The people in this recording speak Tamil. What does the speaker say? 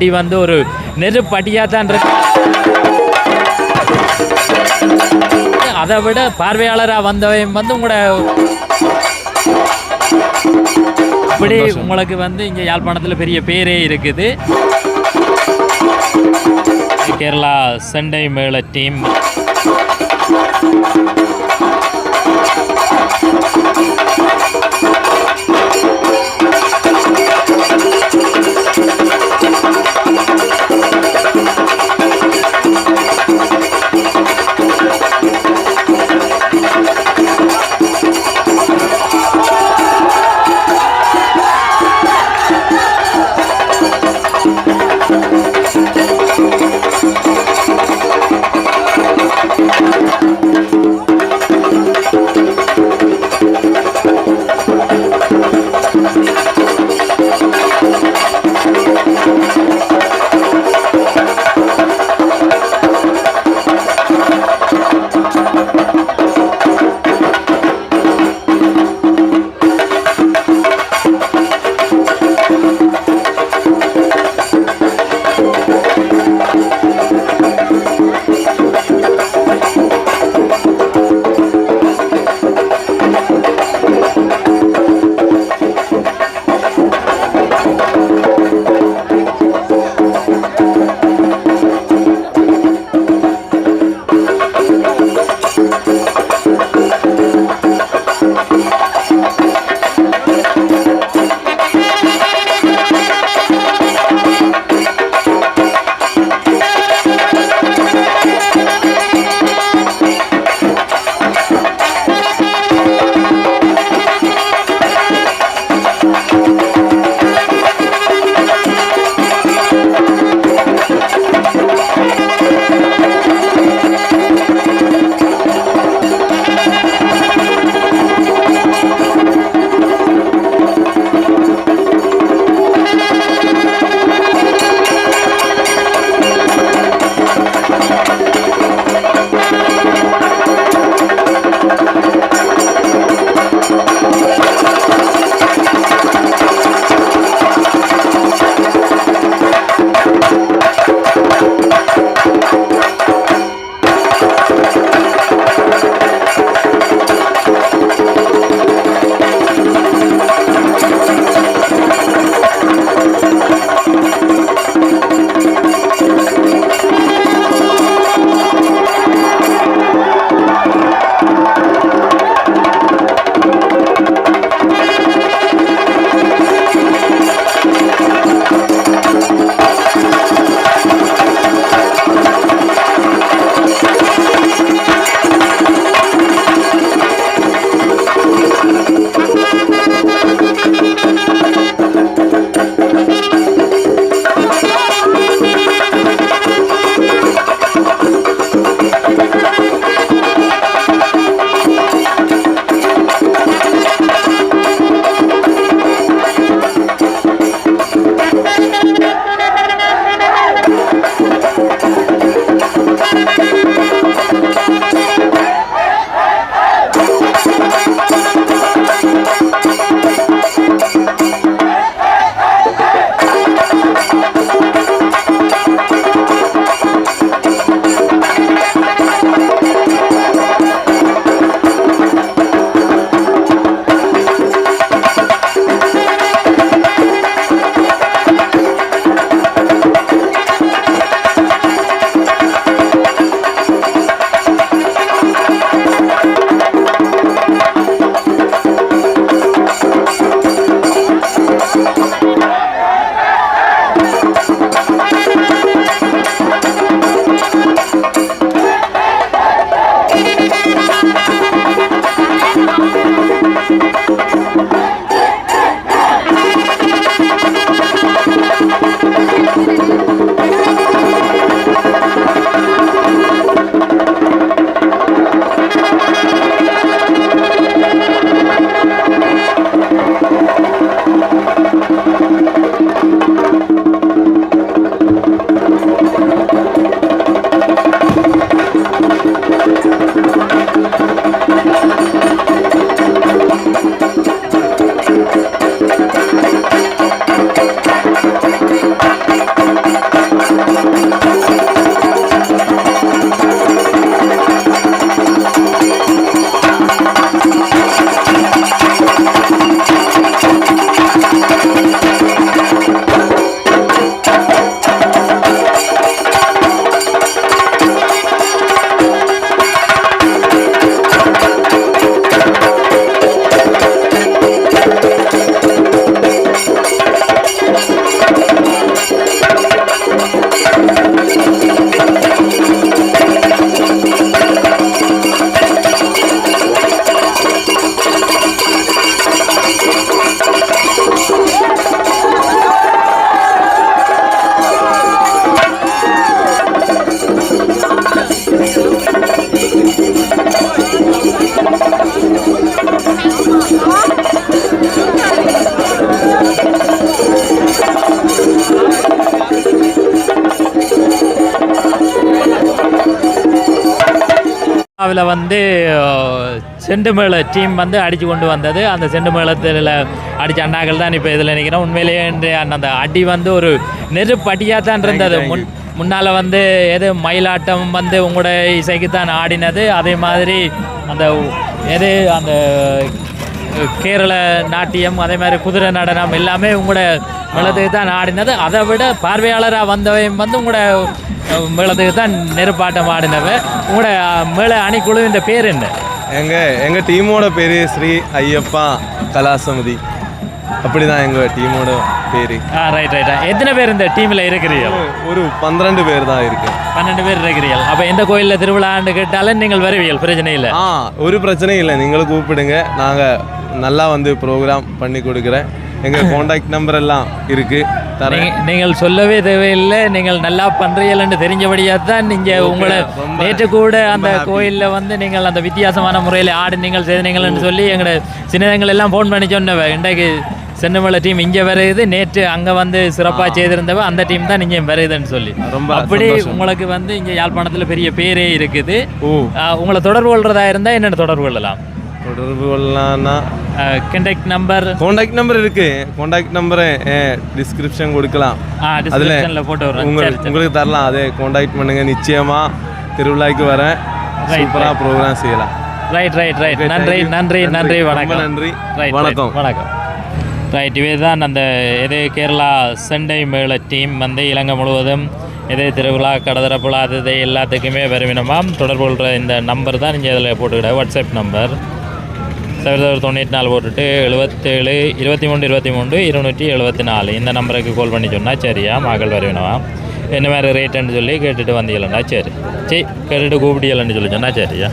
அடி வந்து ஒரு நெருப்படியாக தான் இருக்கு. அதை விட பார்வையாளராக வந்தவன் வந்து உங்களோட இப்படி உங்களுக்கு வந்து இங்கே யாழ்ப்பாணத்தில் பெரிய பேரே இருக்குது. கேரளா சண்டை மேள டீம் அதில் வந்து செண்டு மேள டீம் வந்து அடித்து கொண்டு வந்தது. அந்த செண்டு மேளத்தில் அடித்த அண்ணாக்கள் தான் இப்போ இதில் நிற்கிறோம் உண்மையிலேயே அந்த அடி வந்து ஒரு நெருப்படியாக தான் இருந்தது. முன் முன்னால் வந்து எது மயிலாட்டம் வந்து உங்களோட இசைக்கு தான் ஆடினது. அதே மாதிரி அந்த எது அந்த கேரள நாட்டியம் அதே மாதிரி குதிரை நடனம் எல்லாமே உங்களோட மேளத்துக்கு தான் ஆடினது. அதை விட பார்வையாளராக வந்தவன் வந்து உங்களோட மேளத்துக்கு தான் நெருப்பாட்டம் ஆடினவ. உங்களோட மேள அணிக்குழுவின் பேர் என்ன? எங்க எங்க டீமோட பேரு ஸ்ரீ ஐயப்பா கலாசமதி அப்படிதான் எங்க டீமோட பேரு. ஆ ரைட் ரைட் எத்தனை பேர் இந்த டீமில் இருக்கிறீர்கள்? ஒரு பன்னிரண்டு பேர் தான் இருக்கு. பன்னெண்டு பேர் இருக்கிறீர்கள். அப்போ எந்த கோயிலில் திருவிழான்னு கேட்டாலும் நீங்கள் வருவீர்கள் பிரச்சனை இல்லை. ஆ ஒரு பிரச்சனையும் இல்லை. நீங்களும் கூப்பிடுங்க. நாங்க நல்லா வந்து ப்ரோக்ராம் பண்ணி கொடுக்குறேன். எங்க காண்டாக்ட் நம்பர் எல்லாம் இருக்கு. தரேன். நீங்க- நீங்கள் சொல்லவே தேவையில்லை. நீங்கள் நல்லா பண்றீங்கள்னு தெரிஞ்சபடியாக தான் நீங்கள் உங்களை நேற்று கூட அந்த. கோயிலில் வந்து நீங்கள் அந்த வித்தியாசமான முறையில் ஆடினீங்கள் செய்தீங்கள்னு சொல்லி எங்களோட சின்னதங்கள் எல்லாம் ஃபோன் பண்ணி சொன்னவ. இன்றைக்கு சென்னமலை டீம் இங்கே வருது. நேற்று அங்கே வந்து சிறப்பாக செய்திருந்தவ. அந்த டீம் தான் இங்கே வருதுன்னு சொல்லி. ரொம்ப அப்படி. உங்களுக்கு வந்து இங்கே யாழ்ப்பாணத்தில் பெரிய பேரே இருக்குது. ஆ, உங்களை தொடர்பு கொள்றதா இருந்தால் என்னென்ன தொடர்பு கொள்ளலாம்? தொடர்பு கொள்ளலாம்னா கண்டக்ட் நம்பர் காண்டாக்ட் நம்பர் இருக்கு. காண்டாக்ட் நம்பரை டிஸ்கிரிப்ஷன் கொடுக்கலாம். அதுல போட்டு உங்களுக்கு உங்களுக்கு தரலாம். அதே காண்டாக்ட் பண்ணுங்க. நிச்சயமா திருவிழாக்கு வரேன். Right, சூப்பரா ப்ரோக்ராம் செய்யலாம். ரைட் ரைட் ரைட் நன்றி. நன்றி நன்றி. வணக்கம். நன்றி. Right, வணக்கம். வணக்கம். ரைட் இவே தான் அந்த இது கேரளா செண்டை மேள டீம் வந்து இலங்கை முழுவதும் இதே திருவிழா கடதரப்புழா அது இது எல்லாத்துக்குமே வருவினமாம் தொடர்பு கொள்கிற இந்த நம்பர் தான் நீங்கள் இதில் போட்டுக்கிட வாட்ஸ்அப் நம்பர் சைபர் தொண்ணூற்றி நாலு போட்டுட்டு எழுபத்தேழு இருபத்தி மூணு இருபத்தி மூணு இருநூற்றி எழுபத்தி நாலு இந்த நம்பருக்கு கால் பண்ணி சொன்னால் சரியா மகள் வரவினவா என்ன மாதிரி ரேட்டுன்னு சொல்லி கேட்டுட்டு வந்தீங்களா? சரி. சரி கேட்டுட்டு கூப்பிட்டீங்கன்னு சொல்லி சொன்னால் சரியா